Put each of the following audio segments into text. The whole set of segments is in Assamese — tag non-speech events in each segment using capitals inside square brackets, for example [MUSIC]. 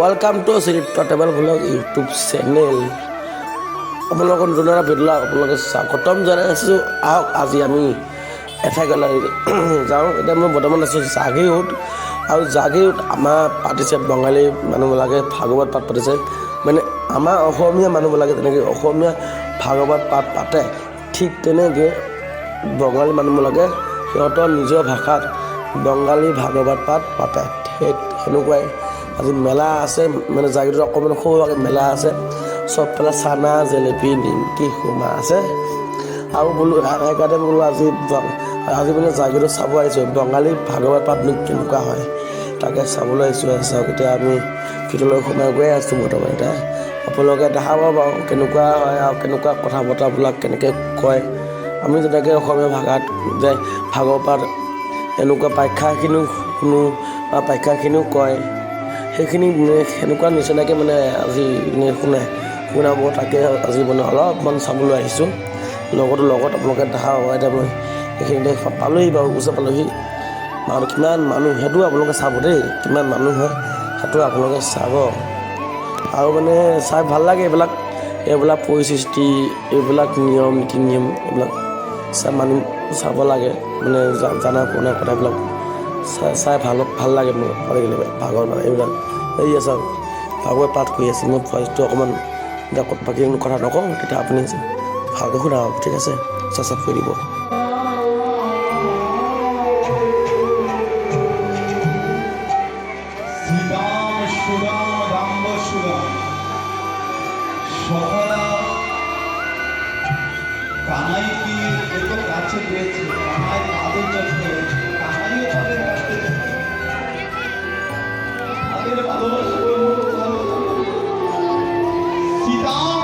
ৱেলকাম টু চিৰিত্ৰ টেবল ব্লগ ইউটিউব চেনেল আপোনালোকৰ নতুন এটা ভিডিঅ'লৈ আপোনালোকে স্বাগতম জনাই আছোঁ আহক আজি আমি এঠাইলৈ [CLEARS THROAT] যাওঁ। এতিয়া মই বৰ্তমান আছোঁ জাগিৰোড। আৰু জাগিৰোড আমাৰ পাতিছে বঙালী মানুহবিলাকে ভাগৱত পাঠ পাতিছে। মানে আমাৰ অসমীয়া মানুহবিলাকে যেনেকৈ অসমীয়া ভাগৱত পাঠ পাতে। ঠিক তেনেকৈ বঙালী মানুহবিলাকে সিহঁতৰ নিজৰ ভাষাত বঙালী ভাগৱত পাঠ পাতে। সেই সেনেকুৱাই আজি মেলা আছে মানে জাগিৰোডত অকণমান সৰুকৈ মেলা আছে। চবফালে চানা, জেলেপি, নিমকি, খুমা আছে। আৰু বোলো সেইকাৰণে বোলো আজি আজি মানে জাগিৰোড চাব আহিছোঁ। বঙালী ভাগৱত পাঠনো কেনেকুৱা হয়, তাকে চাবলৈ আহিছোঁ। চাওক এতিয়া আমি ভিতৰলৈ সোমাই গৈ আছোঁ বৰ্তমান এতিয়া। আপোনালোকে দেখাব বাৰু কেনেকুৱা হয় আৰু কেনেকুৱা কথা বতৰাবিলাক কেনেকৈ কয়। আমি যেনেকৈ অসমীয়া ভাষাত যে ভাগৱত পাঠ এনেকুৱা পাখ্যাখিনিও শুনো বা পাখ্যাখিনিও কয়। সেইখিনি সেনেকুৱা নিচিনাকৈ মানে আজি শুনে শুনাব তাকে আজি মানে অলপমান চাবলৈ আহিছোঁ। লগতো লগত আপোনালোকে দেখা পাব এতিয়া মই এইখিনিতে পালোহি বাৰু ওচৰ পালোহি। মানুহ কিমান মানুহ সেইটো আপোনালোকে চাব দেই কিমান মানুহ হয় সেইটো আপোনালোকে চাব। আৰু মানে চাই ভাল লাগে এইবিলাক এইবিলাক পৰিস্থিতি এইবিলাক নিয়ম নীতি নিয়ম এইবিলাক চাই মানুহ চাব লাগে মানে জানা শুনা কথাবিলাক। চাই ভালো ভালো লাগে মোৰ, ভালো লাগিলে ভাগৰ মানে এইবিলাক। এই আছে ভাগৱত পাঠ কৰি আছে মই ভইচটো অকণমান এতিয়া ক- বাকী কথা নকওঁ, তেতিয়া আপুনি ভালকৈ শুনা ঠিক আছে? চাচাপ কৰি দিব। সকলা কানাইকে এত কাছে পেয়েছে। কানাই তাদের জন্য কানাইও তাদের Gì.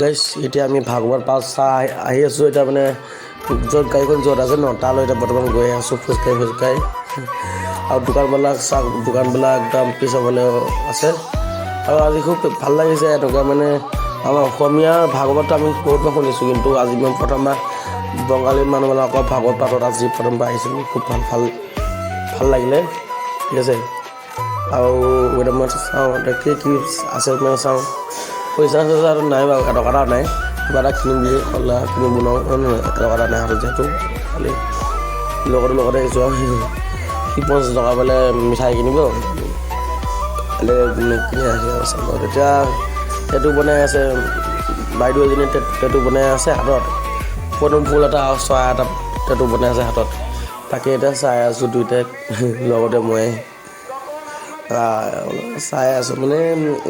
গাইছ এতিয়া আমি ভাগৱত পাঠ চাই, আহি আছোঁ, এতিয়া মানে য'ত গাড়ীখন য'ত আছে ন, তালৈ এতিয়া বৰ্তমান গৈ আছোঁ, খোজকাঢ়ি খোজকাঢ়ি। আৰু দোকানবিলাক চাওক, দোকানবিলাক একদম পিছফালে আছে। আৰু আজি খুব ভালো লাগিছে, এনেকুৱা মানে আমাৰ অসমীয়া ভাগৱতটো আমি বহুতবাৰ শুনিছোঁ, কিন্তু আজি মই প্ৰথমবাৰ বঙালী মানুহবিলাকৰ ভাগৱত পাঠত আজি প্ৰথমবাৰ আহিছিলোঁ খুব ভালো ভালো ভালো লাগিলে, ঠিক আছে। আৰু এতিয়া মই চাওঁ, এতিয়া কি কি আছে মানে চাওঁ। পইচা চইচাটো নাই বাৰু এটকা এটা নাই। কিবা এটা কিনিম বুলি ক'লে কিনিব নহয় এটকা এটা নাই হাতত যিহেতু। খালি লগতো লগতে আহিছোঁ আৰু। সি পঞ্চাছ টকা বোলে মিঠাই কিনিব। কালি কিনি আহি আছে তেতিয়া টেটু বনাই আছে। বাইদেউ এজনী টেটু বনাই আছে হাতত। পদুম ফুল এটা চৰাই এটা টেটু বনাই আছে হাতত। তাকে এতিয়া চাই আছোঁ দুইটাই লগতে মই চাই আছোঁ। মানে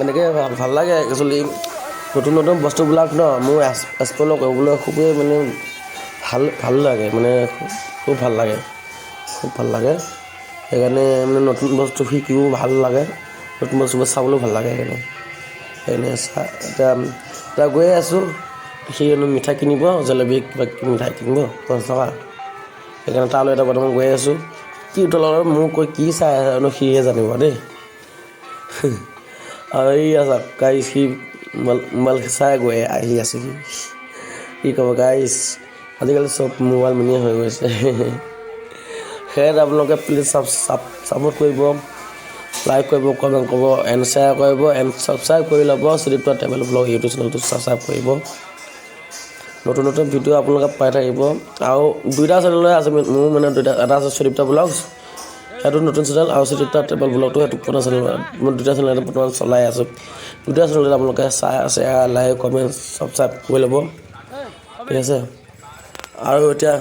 এনেকৈ ভাল- লাগে একচুৱেলি নতুন নতুন বস্তুবিলাক ন, মোৰ এক্সপ্ল'ৰ কৰিবলৈ খুবেই মানে ভালো ভালো লাগে। মানে খুব ভালো লাগে। খুব ভালো লাগে। সেইকাৰণে মানে নতুন বস্তু শিকিও ভালো লাগে। নতুন বস্তুবোৰ চাবলৈও ভালো লাগে সেইকাৰণে। সেইকাৰণে চা, এতিয়া এতিয়া গৈয়ে আছোঁ। সি মিঠাই কিনিব, জেলেবী কিবা মিঠাই কিনিব, পঞ্চাছ টকা। সেইকাৰণে তালৈ এতিয়া বৰ্তমান গৈ আছোঁ। কি তলত মোক কৈ কি চাই আছে সিহে জানিব দেই। আৰু এই আছে গাইছ সি মোবাইল চাই গৈ আহি আছে সি। কি ক'ব গাইছ আজিকালি চব মোবাইল মিনিয়ে হৈ গৈছে। সেয়ে আপোনালোকে প্লিজ চাব চাব ছাপোৰ্ট কৰিব লাইক কৰিব কমেণ্ট কৰিব এণ্ড শ্বেয়াৰ কৰিব এণ্ড ছাবস্ক্ৰাইব কৰি ল'ব শ্ৰীপ্ৰা ট্ৰেভেল ব্লগ ইউটিউব চেনেলটো ছাবস্ক্ৰাইব কৰিব। নতুন নতুন ভিডিঅ' আপোনালোকে পাই থাকিব। আৰু দুইটা চেনেলে আছে মোৰ মানে দুইটা এটা আছে সুদীপ্তা ব্লগছ সেইটো নতুন চেনেল আৰু সুদীপ্তা ট্ৰেভেল ব্লগটো সেইটো পুৰণা চেনেল মই দুটা চেনেল বৰ্তমান চলাই আছোঁ। দুটা চেনেলত আপোনালোকে চাই শ্বেয়াৰ লাইক কমেণ্ট ছাবস্ক্ৰাইব কৰি ল'ব। ঠিক আছে? আৰু এতিয়া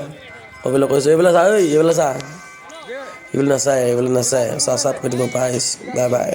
ক'বলৈ কৈছোঁ এইবিলাক চা এইবিলাক চা এইবিলাক নাচায় এইবিলাক নাচায়। চাহ চাহ কৰি দিব পাৰিছ বাই বাই